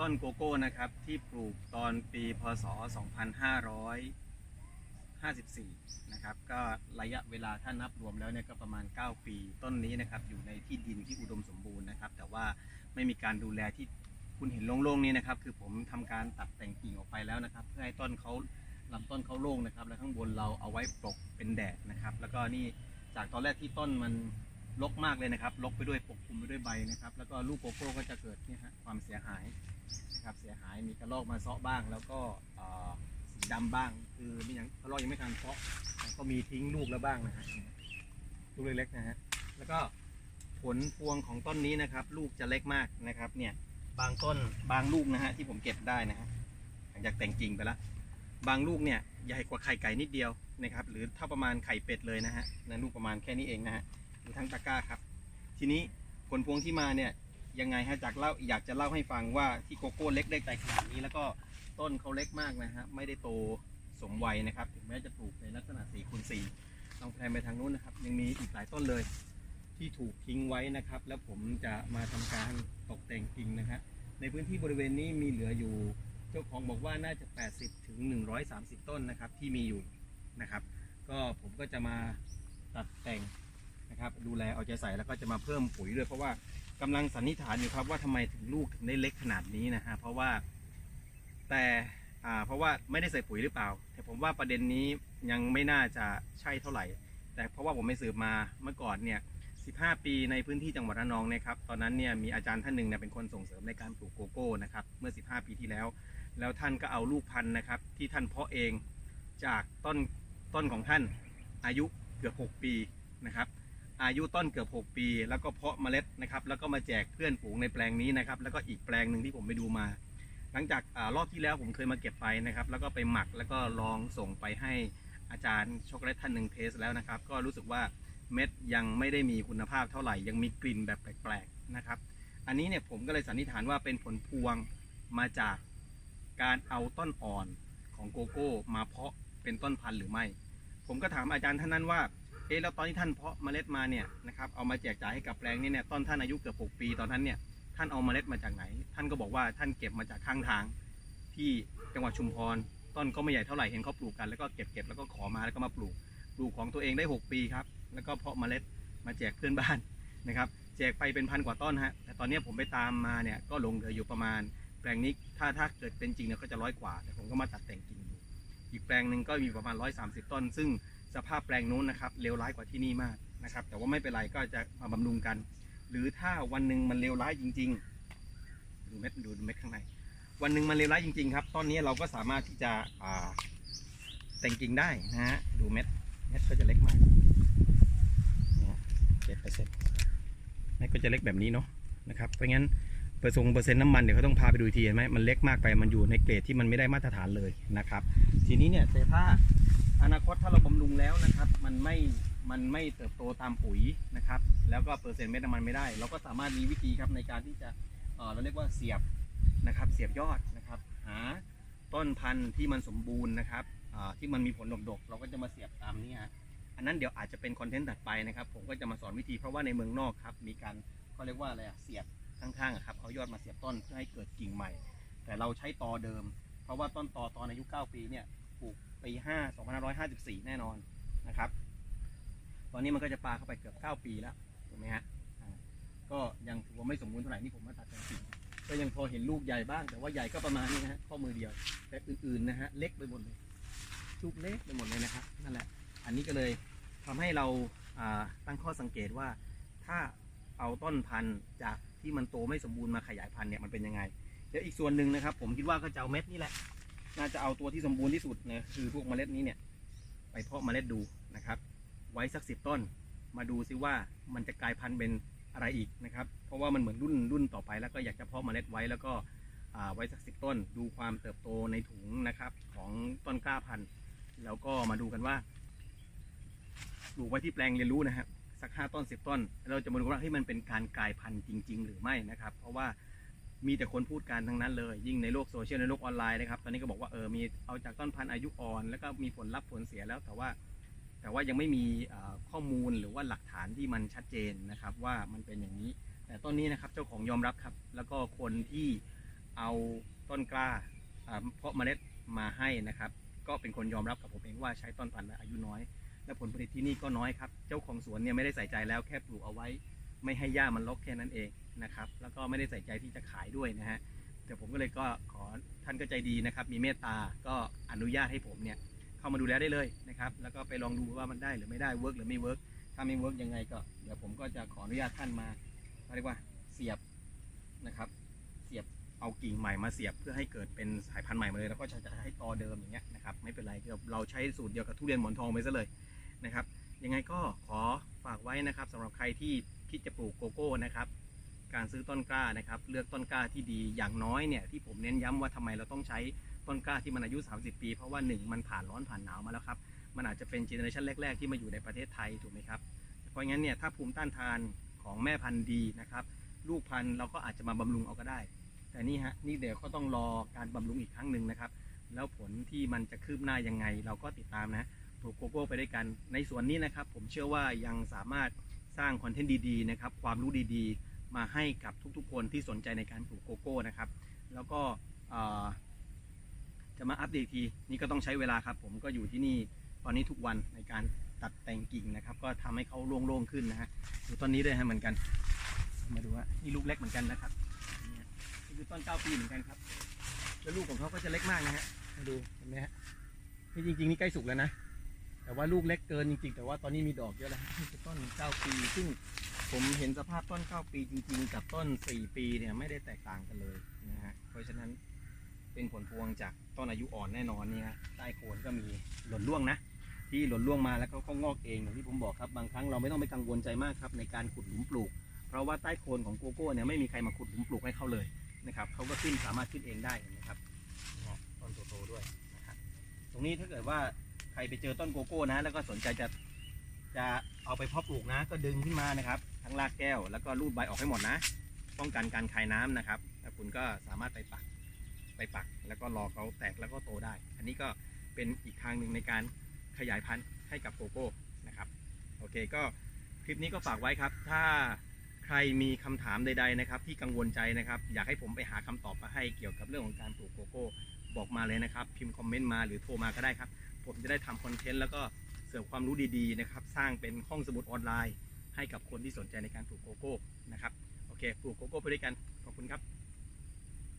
ต้นโกโก้นะครับที่ปลูกตอนปีพศ 2554 นะครับก็ระยะเวลาถ้านับรวมแล้วเนี่ยก็ประมาณ 9 ปี ต้นนี้นะครับอยู่ในที่ดินที่อุดมสมบูรณ์นะครับ แต่ว่าไม่มีการดูแลที่คุณเห็นโล่งๆนี้นะครับ คือผมทำการตัดแต่งกิ่งออกไปแล้วนะครับ เพื่อให้ต้นเขาลำต้นเขาโล่งนะครับ แล้วข้างบนเราเอาไว้ปลกเป็นแดดนะครับ แล้วก็นี่จากตอนแรกที่ต้นมัน รกมากเลยนะครับรกไปด้วยปกคลุมไปด้วยใบนะครับ แล้วก็ลูกโกโก้ก็จะเกิดเนี่ยฮะความเสียหายนะครับเสียหายมีกระรอกมาเซาะบ้าง แล้วก็สีดำบ้าง คือไม่ยังกระรอกยังไม่ทันเซาะก็มีทิ้งลูกแล้วบ้างนะฮะลูกเล็กๆนะฮะแล้วก็ผลพวงของต้นนี้นะครับ ลูกจะเล็กมากนะครับเนี่ยบางต้นบางลูกนะฮะที่ผมเก็บได้นะฮะหลังจากแต่งกิ่งไปแล้วบางลูกเนี่ยใหญ่กว่าไข่ไก่นิดเดียวนะครับ หรือเท่าประมาณไข่เป็ดเลยนะฮะนะลูกประมาณแค่นี้เองนะฮะ ดูทั้งตะกร้าครับ ทีนี้ผลพวงที่มาเนี่ยยังไงฮะจากเล่าอยากจะเล่าให้ฟังว่าที่โกโก้เล็กได้แต่ขนาดนี้ แล้วก็ต้นเขาเล็กมากนะฮะไม่ได้โตสมวัยนะครับ ถึงแม้จะปลูกในลักษณะ4คูณ4ลองแพลนไปทางนู้นนะครับ ยังมีอีกหลายต้นเลย ที่ถูกทิ้งไว้นะครับ แล้วผมจะมาทำการตกแต่งกิ่งนะฮะในพื้นที่บริเวณนี้มีเหลืออยู่ เจ้าของบอกว่าน่าจะ 80ถึง130 ต้นนะครับที่มีอยู่นะครับ ก็ผมก็จะมาตัดแต่ง นะครับดูแลเอาใจใส่แล้วก็จะมาเพิ่มปุ๋ยด้วยเพราะว่ากำลังสันนิษฐานอยู่ครับว่าทำไมถึงลูกถึงได้เล็กขนาดนี้นะฮะเพราะว่าแต่อ่าเพราะว่าไม่ได้ใส่ปุ๋ยหรือเปล่า แต่ผมว่าประเด็นนี้ยังไม่น่าจะใช่เท่าไหร่ แต่เพราะว่าผมไม่สืบมาเมื่อก่อนเนี่ย15 ปีในพื้นที่จังหวัดระนองนะครับ ตอนนั้นเนี่ยมีอาจารย์ท่านหนึ่งเนี่ยเป็นคนส่งเสริมในการปลูกโกโก้นะครับ เมื่อ 15 ปีที่แล้ว แล้วท่านก็เอาลูกพันธุ์นะครับ ที่ท่านเพาะเองจากต้นต้นของท่านอายุเกือบ 6 ปีนะครับ อายุต้นเกือบ 6 ปี แล้วก็เพาะเมล็ดนะครับแล้วก็มาแจกเพื่อนฝูงในแปลงนี้นะครับแล้วก็อีกแปลงหนึ่งที่ผมไปดูมา หลังจากอารอบที่แล้วผมเคยมาเก็บไปนะครับแล้วก็ไปหมักแล้วก็ลองส่งไปให้อาจารย์ช็อกโกแลตท่านหนึ่งเทสแล้วนะครับ ก็รู้สึกว่าเม็ดยังไม่ได้มีคุณภาพเท่าไหร่ ยังมีกลิ่นแบบแปลกๆนะครับ อันนี้เนี่ยผมก็เลยสันนิษฐานว่าเป็นผลพวงมาจากการเอาต้นอ่อนของโกโก้ มาเพาะเป็นต้นพันธุ์หรือไม่ ผมก็ถามอาจารย์ท่านนั้นว่า เอ๊ะแล้วตอนที่ท่านเพาะเมล็ดมาเนี่ยนะครับเอามาแจกจ่ายให้กับแปลงนี้เนี่ยต้นท่านอายุเกือบ6ปีตอนนั้นเนี่ยท่านเอาเมล็ดมาจากไหน ท่านก็บอกว่าท่านเก็บมาจากข้างทางที่จังหวัดชุมพรต้นก็ไม่ใหญ่เท่าไหร่เห็นเขาปลูกกันแล้วก็เก็บเก็บแล้วก็ขอมาแล้วก็มาปลูกปลูกของตัวเองได้ 6 ปีครับแล้วก็เพาะเมล็ดมาแจกเพื่อนบ้านนะครับแจกไปเป็นพันกว่าต้นฮะแต่ตอนนี้ผมไปตามมาเนี่ยก็ลงเหลืออยู่ประมาณ แปลงนี้ถ้าถ้าเกิดเป็นจริงเนี่ยก็จะร้อยกว่าแต่ผมก็มาตัดแต่งกิ่งอยู่อีกแปลงหนึ่งก็มีประมาณ 130 ต้น ซึ่ง สภาพแปลงนู้นนะครับเลวร้ายกว่าที่นี่มากนะครับ แต่ว่าไม่เป็นไรก็จะมาบำรุงกัน หรือถ้าวันหนึ่งมันเลวร้ายจริง ๆ ดูเม็ดดูเม็ดข้างใน วันหนึ่งมันเลวร้ายจริง ๆ ครับต้นนี้เราก็สามารถที่จะแต่งกิ่งได้นะฮะดูเม็ดเม็ดก็จะเล็กมากเจ็ดเปอร์เซ็นต์เม็ดก็จะเล็กแบบนี้เนาะนะครับเพราะงั้นเปอร์เซ็นต์เปอร์เซ็นต์น้ำมันเดี๋ยวเขาต้องพาไปดูทีเห็นไหมมันเล็กมากไปมันอยู่ในเกรดที่มันไม่ได้มาตรฐานเลยนะครับ ทีนี้เนี่ยแต่ถ้า อนาคตถ้าเราบำรุงแล้วนะครับ มันไม่มันไม่เติบโตตามปุ๋ยนะครับ แล้วก็เปอร์เซ็นต์เม็ดน้ำมันไม่ได้ เราก็สามารถมีวิธีครับในการที่จะเออเราเรียกว่าเสียบนะครับ เสียบยอดนะครับ หาต้นพันธุ์ที่มันสมบูรณ์นะครับที่มันมีผลดกๆเราก็จะมาเสียบตามนี้ฮะอันนั้นเดี๋ยวอาจจะเป็นคอนเทนต์ถัดไปนะครับ ผมก็จะมาสอนวิธีเพราะว่าในเมืองนอกครับ มีการเขาเรียกว่าอะไรอะเสียบข้างๆครับเอายอดมาเสียบต้นเพื่อให้เกิดกิ่งใหม่ แต่เราใช้ตอเดิม เพราะว่าต้นตอตอนอายุ 9 ปีเนี่ย ปลูกปี5 2554แน่นอนนะครับ ตอนนี้มันก็จะปลาเข้าไปเกือบ9ปีแล้วถูกไหมฮะก็ยังถือว่าไม่สมบูรณ์เท่าไหร่นี่ผมมาตัดแต่งกิ่งก็ยังพอเห็นลูกใหญ่บ้าง แต่ว่าใหญ่ก็ประมาณนี้นะฮะข้อมือเดียว แต่อื่นๆนะฮะเล็กไปหมดเลยลูกเล็กไปหมดเลยนะครับนั่นแหละ อันนี้ก็เลยทำให้เราอ่าตั้งข้อสังเกตว่าถ้าเอาต้นพันธุ์จากที่มันโตไม่สมบูรณ์มาขยายพันธุ์เนี่ยมันเป็นยังไง เดี๋ยวอีกส่วนหนึ่งนะครับ ผมคิดว่าก็จะเอาเม็ดนี่แหละ น่าจะเอาตัวที่สมบูรณ์ที่สุดนะคือพวกเมล็ดนี้เนี่ย ไปเพาะเมล็ดดูนะครับ ไว้สักสิบต้น มาดูซิว่ามันจะกลายพันธุ์เป็นอะไรอีกนะครับ เพราะว่ามันเหมือนรุ่นรุ่นต่อไปแล้วก็อยากจะเพาะเมล็ดไว้แล้วก็อ่าไว้สักสิบต้น ดูความเติบโตในถุงนะครับ ของต้นกล้าพันธุ์แล้วก็มาดูกันว่าปลูกไว้ที่แปลงเรียนรู้นะครับสักห้าต้นสิบต้น เราจะมาดูว่าเฮ้ยมันเป็นการกลายพันธุ์จริง ๆ หรือไม่นะครับ เพราะว่า มีแต่คนพูดกันทั้งนั้นเลย ยิ่งในโลกโซเชียลในโลกออนไลน์นะครับ ตอนนี้ก็บอกว่าเออมีเอาจากต้นพันธุ์อายุอ่อน แล้วก็มีผลลัพธ์ผลเสียแล้วแต่ว่า แต่ว่ายังไม่มีข้อมูลหรือว่าหลักฐานที่มันชัดเจนนะครับ ว่ามันเป็นอย่างนี้ แต่ต้นนี้นะครับเจ้าของยอมรับครับ แล้วก็คนที่เอาต้นกล้าอ่าเพาะเมล็ดมาให้นะครับ ก็เป็นคนยอมรับกับผมเองว่าใช้ต้นพันธุ์อายุน้อย และผลผลิตที่นี่ก็น้อยครับ เจ้าของสวนเนี่ยไม่ได้ใส่ใจแล้วแค่ปลูกเอาไว้ ไม่ให้หญ้ามันรกแค่นั้นเอง นะครับ แล้วก็ไม่ได้ใส่ใจที่จะขายด้วยนะฮะแต่ผมก็เลยก็ขอท่านก็ใจดีนะครับ มีเมตตาก็อนุญาตให้ผมเนี่ยเข้ามาดูแลได้เลยนะครับ แล้วก็ไปลองดูว่ามันได้หรือไม่ได้เวิร์กหรือไม่เวิร์กถ้าไม่เวิร์กยังไงก็เดี๋ยวผมก็จะขออนุญาตท่านมาเรียกว่าเสียบนะครับ เสียบเอากิ่งใหม่มาเสียบเพื่อให้เกิดเป็นสายพันธุ์ใหม่มาเลย แล้วก็จะจะให้ตอเดิมอย่างเงี้ยนะครับไม่เป็นไรเราเราใช้สูตรเดียวกับทุเรียนหมอนทองไปซะเลยนะครับยังไงก็ขอฝากไว้นะครับสำหรับใครที่คิดจะปลูกโกโก้นะครับ การซื้อต้นกล้านะครับ เลือกต้นกล้าที่ดีอย่างน้อยเนี่ยที่ผมเน้นย้ำว่าทำไมเราต้องใช้ต้นกล้าที่มันอายุ 30 ปี เพราะว่าหนึ่งมันผ่านร้อนผ่านหนาวมาแล้วครับ มันอาจจะเป็นเจเนอเรชันแรก ๆ ที่มาอยู่ในประเทศไทยถูกไหมครับ เพราะงั้นเนี่ยถ้าภูมิต้านทานของแม่พันธุ์ดีนะครับ ลูกพันธุ์เราก็อาจจะมาบำรุงเอาก็ได้ แต่นี่ฮะนี่เดี๋ยวก็ต้องรอการบำรุงอีกครั้งหนึ่งนะครับ แล้วผลที่มันจะคืบหน้ายังไง เราก็ติดตามนะปลูกโกโก้ไปด้วยกัน ในส่วนนี้นะครับ ผมเชื่อว่ายังสามารถสร้างคอนเทนต์ดีๆนะครับความรู้ดีๆ มาให้กับทุกๆคนที่สนใจในการปลูกโกโก้นะครับ แล้วก็จะมาอัปเดตทีนี่ก็ต้องใช้เวลาครับ ผมก็อยู่ที่นี่ตอนนี้ทุกวันในการตัดแต่งกิ่งนะครับ ก็ทำให้เขาโล่งๆขึ้นนะฮะดูต้นนี้ด้วยฮะเหมือนกัน มาดูว่านี่ลูกเล็กเหมือนกันนะครับนี่คือต้นเก้าปีเหมือนกันครับ แล้วลูกของเขาก็จะเล็กมากนะฮะมาดูเห็นไหมฮะนี่จริงๆนี่ใกล้สุกแล้วนะแต่ว่าลูกเล็กเกินจริงๆ แต่ว่าตอนนี้มีดอกเยอะแล้วนี่คือต้น9ปีซึ่ง ผมเห็นสภาพต้น 9 ปีจริง ๆ กับต้น 4 ปีเนี่ยไม่ได้แตกต่างกันเลยนะฮะ เพราะฉะนั้นเป็นผลพวงจากต้นอายุอ่อนแน่นอนนี่ฮะใต้โคนก็มีหล่นร่วงนะ ที่หล่นร่วงมาแล้วก็เขางอกเองอย่างที่ผมบอกครับบางครั้งเราไม่ต้องไปกังวลใจมากครับในการขุดหลุมปลูก เพราะว่าใต้โคนของโกโก้เนี่ยไม่มีใครมาขุดหลุมปลูกให้เขาเลยนะครับเขาก็ขึ้นสามารถขึ้นเองได้นะครับต้นโตๆด้วยนะครับตรงนี้ถ้าเกิดว่าใครไปเจอต้นโกโก้นะ แล้วก็สนใจจะ จะเอาไปเพาะปลูกนะ ก็ดึงขึ้นมานะครับ ทั้งรากแก้วแล้วก็รูดใบออกให้หมดนะ ป้องกันการคายน้ำนะครับแล้วคุณก็สามารถไปปักไปปัก แล้วก็รอเขาแตกแล้วก็โตได้ อันนี้ก็เป็นอีกทางหนึ่งในการขยายพันธุ์ให้กับโกโก้นะครับโอเคก็คลิปนี้ก็ฝากไว้ครับ ถ้าใครมีคำถามใด ๆนะครับ ที่กังวลใจนะครับ อยากให้ผมไปหาคำตอบมาให้เกี่ยวกับเรื่องของการปลูกโกโก้ บอกมาเลยนะครับ พิมพ์คอมเมนต์มาหรือโทรมาก็ได้ครับ ผมจะได้ทำคอนเทนต์แล้วก็ เสริมความรู้ดีๆนะครับ สร้างเป็นห้องสมุดออนไลน์ ให้กับคนที่สนใจในการปลูกโกโก้นะครับ โอเค ปลูกโกโก้ไปด้วยกัน ขอบคุณครับ